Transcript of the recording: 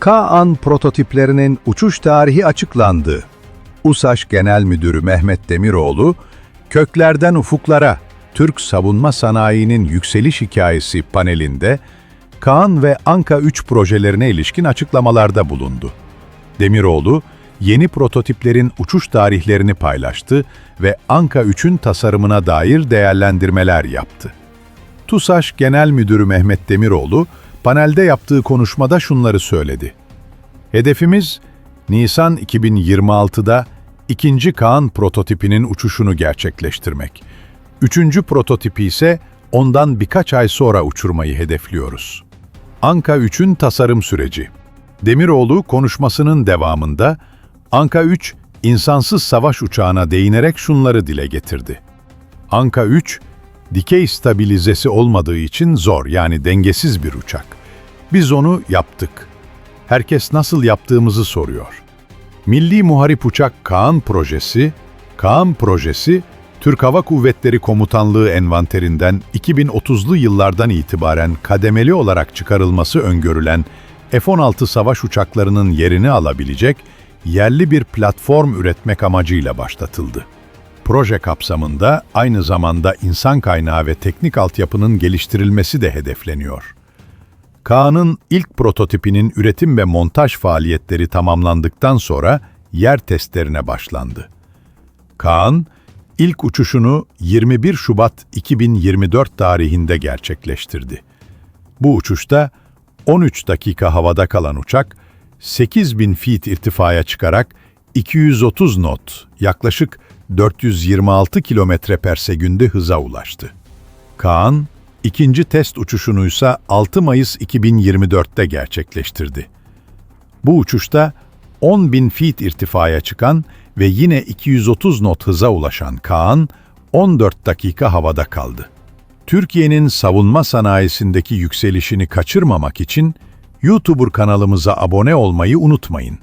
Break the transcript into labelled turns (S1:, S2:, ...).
S1: Kaan prototiplerinin uçuş tarihi açıklandı. USAŞ Genel Müdürü Mehmet Demiroğlu, Köklerden Ufuklara, Türk Savunma Sanayi'nin Yükseliş Hikayesi panelinde Kaan ve Anka 3 projelerine ilişkin açıklamalarda bulundu. Demiroğlu, yeni prototiplerin uçuş tarihlerini paylaştı ve Anka 3'ün tasarımına dair değerlendirmeler yaptı. TUSAŞ Genel Müdürü Mehmet Demiroğlu, panelde yaptığı konuşmada şunları söyledi. Hedefimiz, Nisan 2026'da ikinci Kaan prototipinin uçuşunu gerçekleştirmek. Üçüncü prototipi ise ondan birkaç ay sonra uçurmayı hedefliyoruz. Anka 3'ün tasarım süreci. Demiroğlu konuşmasının devamında, Anka 3, insansız savaş uçağına değinerek şunları dile getirdi. Anka 3, dikey stabilizesi olmadığı için zor yani dengesiz bir uçak. Biz onu yaptık. Herkes nasıl yaptığımızı soruyor. Milli Muharip Uçak Kaan Projesi, Kaan Projesi, Türk Hava Kuvvetleri Komutanlığı envanterinden 2030'lu yıllardan itibaren kademeli olarak çıkarılması öngörülen F-16 savaş uçaklarının yerini alabilecek yerli bir platform üretmek amacıyla başlatıldı. Proje kapsamında aynı zamanda insan kaynağı ve teknik altyapının geliştirilmesi de hedefleniyor. Kaan'ın ilk prototipinin üretim ve montaj faaliyetleri tamamlandıktan sonra yer testlerine başlandı. Kaan, ilk uçuşunu 21 Şubat 2024 tarihinde gerçekleştirdi. Bu uçuşta 13 dakika havada kalan uçak, 8000 feet irtifaya çıkarak 230 knot, yaklaşık 426 kilometre per sekünde hıza ulaştı. Kaan, ikinci test uçuşunu ise 6 Mayıs 2024'te gerçekleştirdi. Bu uçuşta 10.000 feet irtifaya çıkan ve yine 230 knot hıza ulaşan Kaan, 14 dakika havada kaldı. Türkiye'nin savunma sanayisindeki yükselişini kaçırmamak için YouTuber kanalımıza abone olmayı unutmayın.